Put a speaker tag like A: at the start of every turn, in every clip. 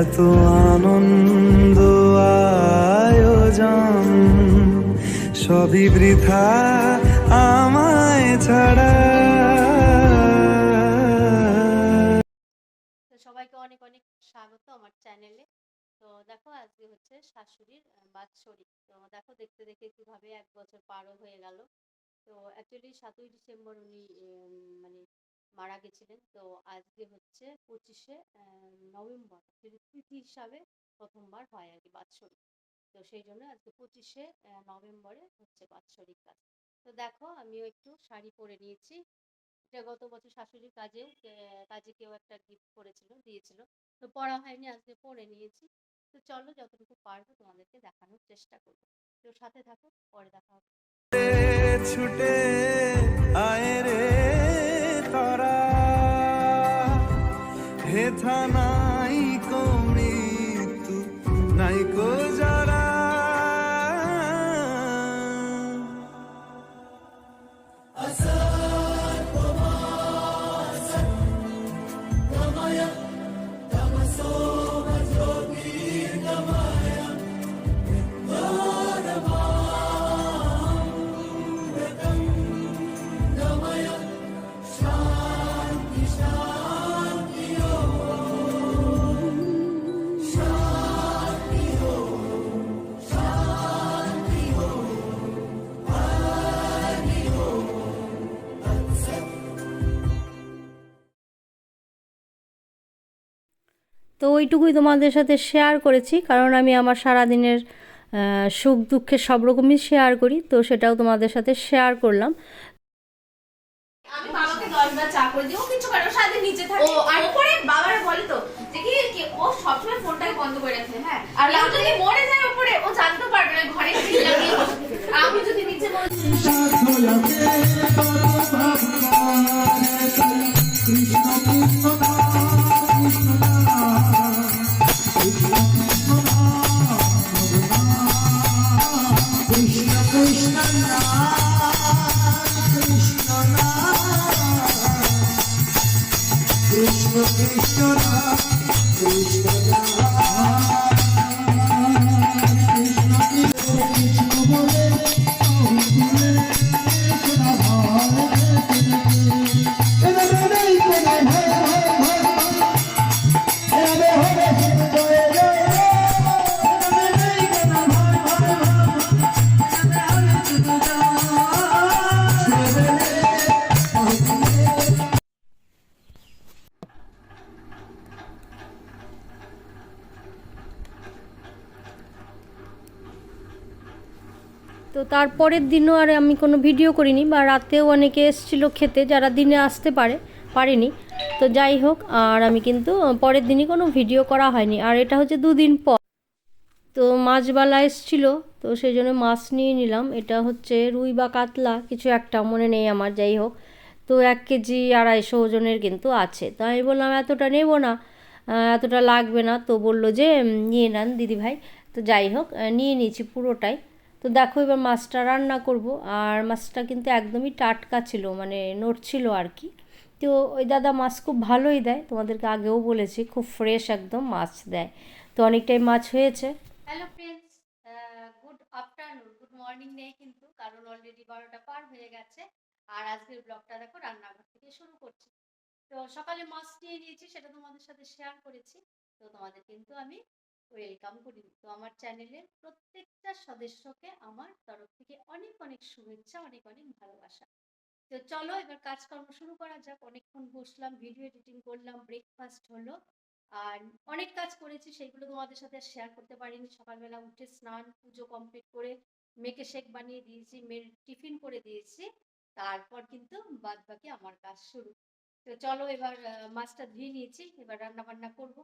A: এত আনন্দ আয়োজন, সবই বৃথা আমায় ছাড়া।
B: সবাইকে অনেক অনেক স্বাগত আমার চ্যানেলে তো দেখো, আজকে হচ্ছে শাশুড়ির বাৎসরিক। তো দেখো, দেখতে দেখতে কীভাবে এক বছর পারও হয়ে গেল। তো অ্যাকচুয়ালি সাতই ডিসেম্বর উনি মানে মারা গেছিলেন। তো আজকে হচ্ছে পঁচিশে নভেম্বর actually তিথি হিসাবে প্রথমবার হয় আর কি বাৎসরিক। তো সেই জন্য আজকে পঁচিশে নভেম্বরে হচ্ছে বাৎসরিক কাজ। তো দেখো, আমিও একটু শাড়ি পরে নিয়েছি। এটা গত বছর শাশুড়ির কাজেও কাজে কেউ একটা গিফট করেছিল, দিয়েছিল। তো পড়া হয়নি, আজকে পরে নিয়েছি। তো চলো, যতটুকু পারব তোমাদেরকে দেখানোর চেষ্টা করব। তো সাথে থাকো, পরে দেখা হবে।
A: ছুটে আয় রে হেথা
C: তো ওইটুকুই তোমাদের সাথে শেয়ার করেছি কারণ আমি আমার সারাদিনের সুখ দুঃখের সব রকমই শেয়ার করি তো সেটাও তোমাদের সাথে শেয়ার করলাম।
D: আমি বাবাকে দশবার চা করে দিই ও কিছু করে না, নিচে থাকে। ও আর উপরে বাবারে বলে তো যে কি কি ও সবসময় ফোনটাকে বন্ধ করে রাখে হ্যাঁ? আর কেউ যদি মরে যায় উপরে ও জানতেও পারবে না ঘরে লাগিয়ে আমি যদি নিচে বসে
C: তো তারপরের দিনও আর আমি কোনো ভিডিও করিনি বা রাতেও অনেকে এসেছিল খেতে যারা দিনে আসতে পারে, পারেনি। তো যাই হোক, আর আমি কিন্তু পরের দিনই কোনো ভিডিও করা হয়নি। আর এটা হচ্ছে দুদিন পর। তো মাছবালা এসেছিল, তো সেই জন্য মাছ নিয়ে নিলাম। এটা হচ্ছে রুই বা কাতলা, কিছু একটা মনে নেই আমার, যাই হোক। তো এক কেজি আড়াইশো ওজনের কিন্তু আছে। তো আমি বললাম, এতটা নেব না এতটা লাগবে না। তো বলল যে নিয়ে নেন দিদিভাই। তো যাই হোক নিয়ে নিয়েছি পুরোটাই। তো দেখো এবার মাছটা রান্না করব। আর মাছটা কিন্তু একদমই টাটকা ছিল মানে নড়ছিল আর কি। তো ওই দাদা মাছ খুব ভালোই দেয়, তোমাদেরকে আগেও বলেছি, খুব ফ্রেশ একদম মাছ দেয়। তো অনেকটাই মাছ হয়েছে।
B: Hello friends good afternoon good morning নেই কিন্তু, কারণ অলরেডি বারোটা পার হয়ে গেছে। আর আজকের ব্লগটা দেখো, রান্নাঘর থেকে শুরু করছি। তো সকালে মাছ নিয়ে নিয়েছি, সেটা তোমাদের সাথে শেয়ার করেছি। তো তোমাদের কিন্তু আমি ওয়েলকাম করি। তো আমার চ্যানেলের প্রত্যেকটা সদস্যকে আমার তরফ থেকে অনেক অনেক শুভেচ্ছা, অনেক অনেক ভালোবাসা। তো চলো এবার কাজকর্ম শুরু করা যাক। অনেকক্ষণ বসলাম ভিডিও এডিটিং করলাম ব্রেকফাস্ট হলো। আর অনেক কাজ করেছি, সেগুলো তোমাদের সাথে শেয়ার করতে পারিনি। সকালবেলা উঠে স্নান, পুজো কমপ্লিট করে মেয়েকে শেক বানিয়ে দিয়েছি, মেয়ের টিফিন করে দিয়েছি। তারপর কিন্তু বাদ বাকি আমার কাজ শুরু। তো চলো এবার মাছটা ধুয়ে নিয়েছি। এবার রান্না বান্না করব।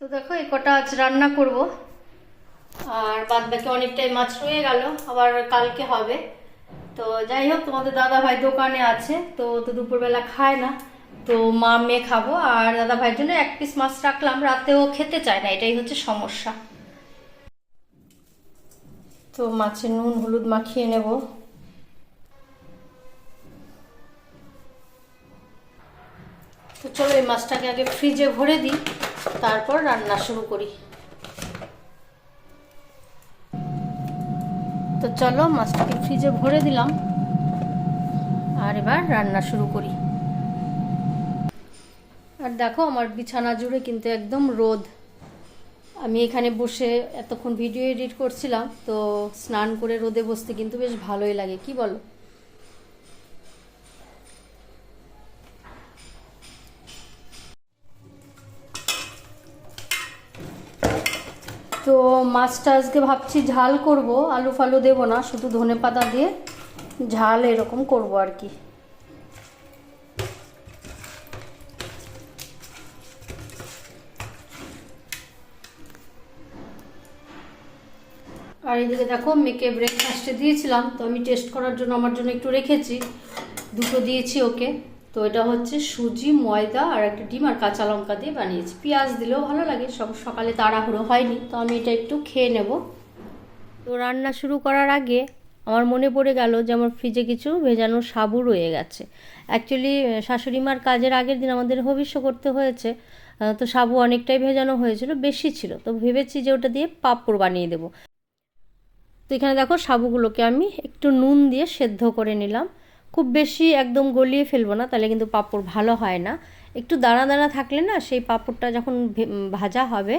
C: তো দেখো, এই কটা আজ রান্না করব। আর বাদ বাকি অনেকটাই মাছ রয়ে গেল, আবার কালকে হবে। তো যাই হোক, তোমাদের দাদা ভাই দোকানে আছে, তো তো দুপুরবেলা খায় না। তো মা মেয়ে খাব, আর দাদা ভাইয়ের জন্য এক পিস মাছ রাখলাম রাতেও খেতে চায় না, এটাই হচ্ছে সমস্যা। তো মাছের নুন, হলুদ মাখিয়ে নেব। তো চলো, এই মাছটাকে আগে ফ্রিজে ভরে দিই। তারপর রান্না শুরু করি। তো চলো মাছটাকে ফ্রিজে ভরে দিলাম। আর এবার রান্না শুরু করি। আর দেখো আমার বিছানা জুড়ে কিন্তু একদম রোদ। আমি এখানে বসে এতক্ষণ ভিডিও এডিট করছিলাম, তো স্নান করে রোদে বসতে কিন্তু বেশ ভালোই লাগে, কি বলো? তো মাছটা আজকে ভাবছি ঝাল করব, আলু ফালু দেবো না, শুধু ধনে পাতা দিয়ে ঝাল এরকম করব আর কি। আর এদিকে দেখো মেয়েকে ব্রেকফাস্টে দিয়েছিলাম, তো আমি টেস্ট করার জন্য, আমার জন্য একটু রেখেছি। দুটো দিয়েছি ওকে। তো এটা হচ্ছে সুজি, ময়দা আর একটা ডিম আর কাঁচা লঙ্কা দিয়ে বানিয়েছি। পেঁয়াজ দিলেও ভালো লাগে, সব সকালে তাড়াহুড়ো হয়নি, তো আমি এটা একটু খেয়ে নেব। তো রান্না শুরু করার আগে আমার মনে পড়ে গেল যে আমার ফ্রিজে কিছু ভেজানো সাবু রয়ে গেছে। অ্যাকচুয়ালি শাশুড়ি মার কাজের আগের দিন আমাদের ভবিষ্য করতে হয়েছে তো সাবু অনেকটাই ভেজানো হয়েছিল, বেশি ছিল। তো ভেবেছি যে ওটা দিয়ে পাপড় বানিয়ে দেবো। তো এখানে দেখো সাবুগুলোকে আমি একটু নুন দিয়ে সেদ্ধ করে নিলাম। খুব বেশি একদম গলিয়ে ফেলব না, তাহলে কিন্তু পাঁপড় ভালো হয় না। একটু দানা দানা থাকলে না সেই পাঁপড়টা যখন ভাজা হবে,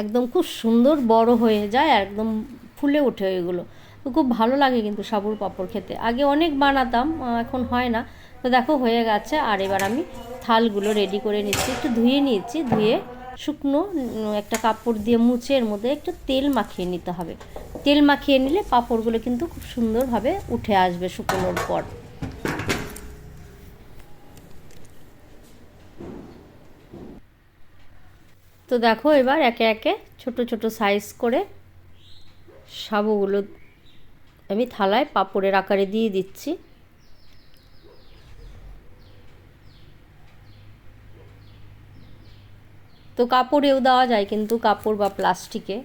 C: একদম খুব সুন্দর বড় হয়ে যায় একদম ফুলে ওঠে ওইগুলো। তো খুব ভালো লাগে কিন্তু সাবুর পাঁপড় খেতে। আগে অনেক বানাতাম এখন হয় না। তো দেখো হয়ে গেছে, আর এবার আমি থালগুলো রেডি করে নিচ্ছি। একটু ধুয়ে নিয়েছি, ধুয়ে শুকনো একটা কাপড় দিয়ে মুছে এর মধ্যে একটু তেল মাখিয়ে নিতে হবে। তেল মাখিয়ে নিলে পাঁপড়গুলো কিন্তু খুব সুন্দরভাবে উঠে আসবে শুকনোর পর। তো দেখো এবার একে একে ছোট ছোট সাইজ করে সাবুগুলো আমি থালায় পাপড়ের আকারে দিয়ে দিচ্ছি। তো কাপড়েও দেওয়া যায় কিন্তু কাপড় বা প্লাস্টিকে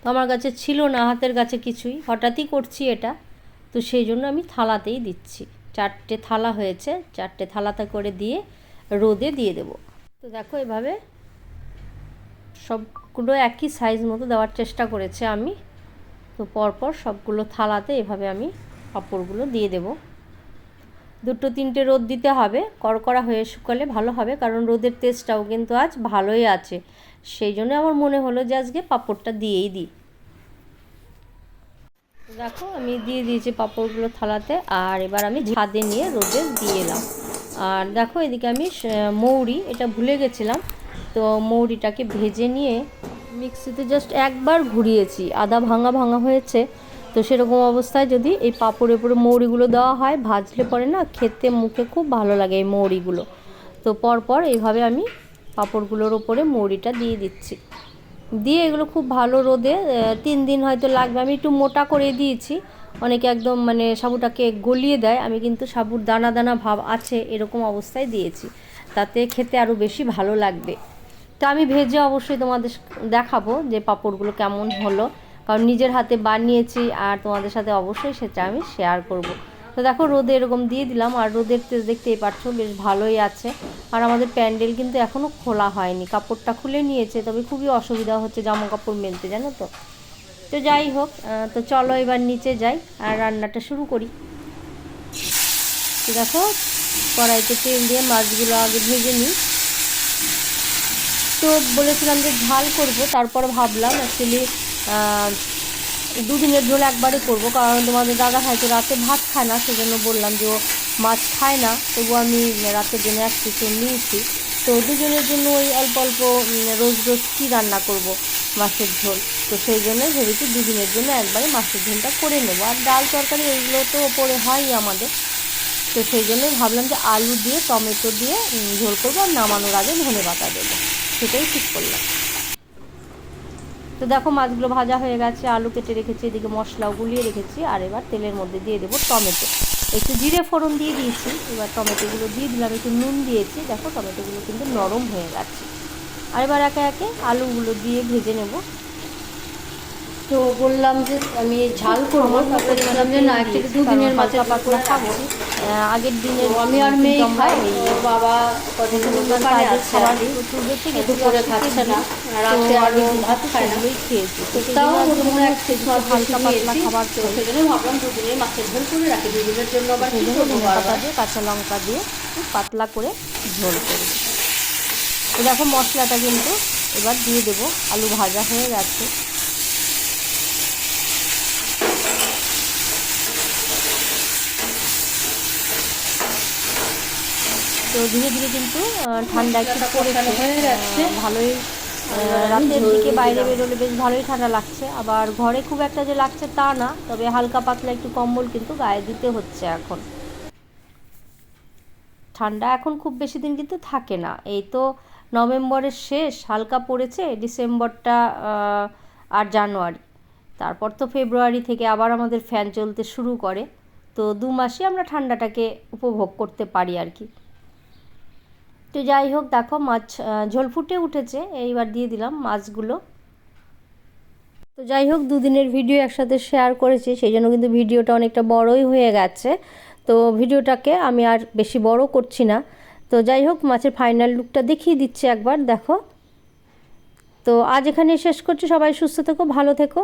C: তো আমার কাছে ছিল না, হাতের কাছে কিছুই। হঠাৎই করছি এটা। তো সেই জন্য আমি থালাতেই দিচ্ছি। চারটে থালা হয়েছে, চারটে থালাতে করে দিয়ে রোদে দিয়ে দেবো। তো দেখো এভাবে সবগুলো একই সাইজ মতো দেওয়ার চেষ্টা করেছে আমি। তো পরপর সবগুলো থালাতে এভাবে আমি পাঁপড়গুলো দিয়ে দেব। দুটো তিনটে রোদ দিতে হবে কড়কড়া হয়ে শুকালে ভালো হবে, কারণ রোদের তেজটাও কিন্তু আজ ভালোই আছে। সেই জন্য আমার মনে হলো যে আজকে পাঁপড়টা দিয়েই দিই। দেখো, আমি দিয়ে দিয়েছি পাঁপড়গুলো থালাতে, আর এবার আমি ছাদে নিয়ে রোদে দিয়ে এলাম। আর দেখো, এদিকে আমি মৌরি, এটা ভুলে গেছিলাম। তো মৌরিটাকে ভেজে নিয়ে মিক্সিতে জাস্ট একবার ঘুরিয়েছি। আদা ভাঙা ভাঙা হয়েছে। তো সেরকম অবস্থায় যদি এই পাঁপড়ের উপরে মৌরিগুলো দেওয়া হয়, ভাজলে পরে না খেতে মুখে খুব ভালো লাগে এই মৌরিগুলো। তো পরপর এইভাবে আমি পাঁপড়গুলোর ওপরে মৌরিটা দিয়ে দিচ্ছি। দিয়ে এগুলো খুব ভালো রোদে তিন দিন হয়তো লাগবে। আমি একটু মোটা করে দিয়েছি। অনেকে একদম মানে সাবুটাকে গলিয়ে দেয়। আমি কিন্তু সাবুর দানা দানা ভাব আছে, এরকম অবস্থায় দিয়েছি। তাতে খেতে আরও বেশি ভালো লাগবে। তো আমি ভেজে অবশ্যই তোমাদের দেখাবো যে পাঁপড়গুলো কেমন হলো। কারণ নিজের হাতে বানিয়েছি আর তোমাদের সাথে অবশ্যই সেটা আমি শেয়ার করব। তো দেখো রোদে এরকম দিয়ে দিলাম আর রোদের তেজ দেখতেই পাচ্ছ বেশ ভালোই আছে। আর আমাদের প্যান্ডেল কিন্তু এখনও খোলা হয়নি। কাপড়টা খুলে নিয়েছে, তবে খুবই অসুবিধা হচ্ছে জামা কাপড় মেলতে, জানো তো। তো যাই হোক তো চলো এবার নিচে যাই আর রান্নাটা শুরু করি। দেখো কড়াইতে তেল দিয়ে মাছগুলো আগে ভেজে নিই। তো বলেছিলাম যে ঝাল করব, তারপর ভাবলাম অ্যাকচুয়ালি দুদিনের ঝোল একবারে করব, কারণ তোমাদের দাদা হয়তো রাতে ভাত খায় না, সেজন্য বললাম যে ও মাছ খায় না তবু আমি রাতের জন্য এক কিছু নিয়েছি। তো দুজনের জন্য ওই অল্প অল্প রোজ রোজ কী রান্না করব মাছের ঝোল। তো সেই জন্য ভেবেছি দুদিনের জন্য একবারে মাছের ঝোলটা করে নেব। আর ডাল তরকারি ওইগুলো তো ওপরে হয়ই আমাদের। তো সেই জন্যই ভাবলাম যে আলু দিয়ে টমেটো দিয়ে ঝোল করব আর নামানোর আগে ধনে পাতা দেবো। সেটাই ঠিক করলাম। তো দেখো মাছগুলো ভাজা হয়ে গেছে আলু কেটে রেখেছি এদিকে মশলাও গুলিয়ে রেখেছি আর এবার তেলের মধ্যে দিয়ে দেবো টমেটো। একটু জিরে ফোড়ন দিয়ে দিয়েছি এবার টমেটোগুলো দিয়ে দিলাম একটু নুন দিয়েছি দেখো টমেটোগুলো কিন্তু নরম হয়ে গেছে। আর এবার একে একে আলুগুলো দিয়ে ভেজে নেব। তো বললাম যে আমি ঝাল করব তারপরে বললাম যে না একটু দুদিনের মাছের খাচ্ছি আহ, আগের দিনের আমি আর মেয়ে খাই বাবা দুপুরে খাচ্ছে না। রাতে আর ভাত খায় না। খেয়েছি। তাও এক হালকা পাতলা খাবার ভাবলাম দুদিনের মাছের ঝোল করে রাখি। দুদিনের জন্য আবার পাতা দিয়ে কাঁচা লঙ্কা দিয়ে পাতলা করে ঝোল করব তো দেখো মশলাটা কিন্তু এবার দিয়ে দেবো। আলু ভাজা হয়ে গেছে। তো ধীরে ধীরে কিন্তু ঠান্ডা একটু পড়েছে। ভালোই রাতের দিকে বাইরে বেরোলে বেশ ভালোই ঠান্ডা লাগছে। আবার ঘরে খুব একটা যে লাগছে তা না তবে হালকা পাতলা একটু কম্বল কিন্তু গায়ে দিতে হচ্ছে এখন। ঠান্ডা এখন খুব বেশি দিন কিন্তু থাকে না। এই তো নভেম্বরের শেষ হালকা পড়েছে ডিসেম্বরটা আর জানুয়ারি। তারপর তো ফেব্রুয়ারি থেকে আবার আমাদের ফ্যান চলতে শুরু করে। তো দু মাসই আমরা ঠান্ডাটাকে উপভোগ করতে পারি আর কি। তো যাই হোক, দেখো মাছ ঝোল ফুটে উঠেছে, এইবার দিয়ে দিলাম মাছগুলো। তো যাই হোক, দুদিনের ভিডিও একসাথে শেয়ার করেছি, সেই জন্য কিন্তু ভিডিওটা অনেকটা বড়ই হয়ে গেছে। তো ভিডিওটাকে আমি আর বেশি বড় করছি না। তো যাই হোক, মাছের ফাইনাল লুকটা দেখিয়ে দিচ্ছি একবার, দেখো। তো আজ এখানে শেষ করছি, সবাই সুস্থ থেকো, ভালো থেকো।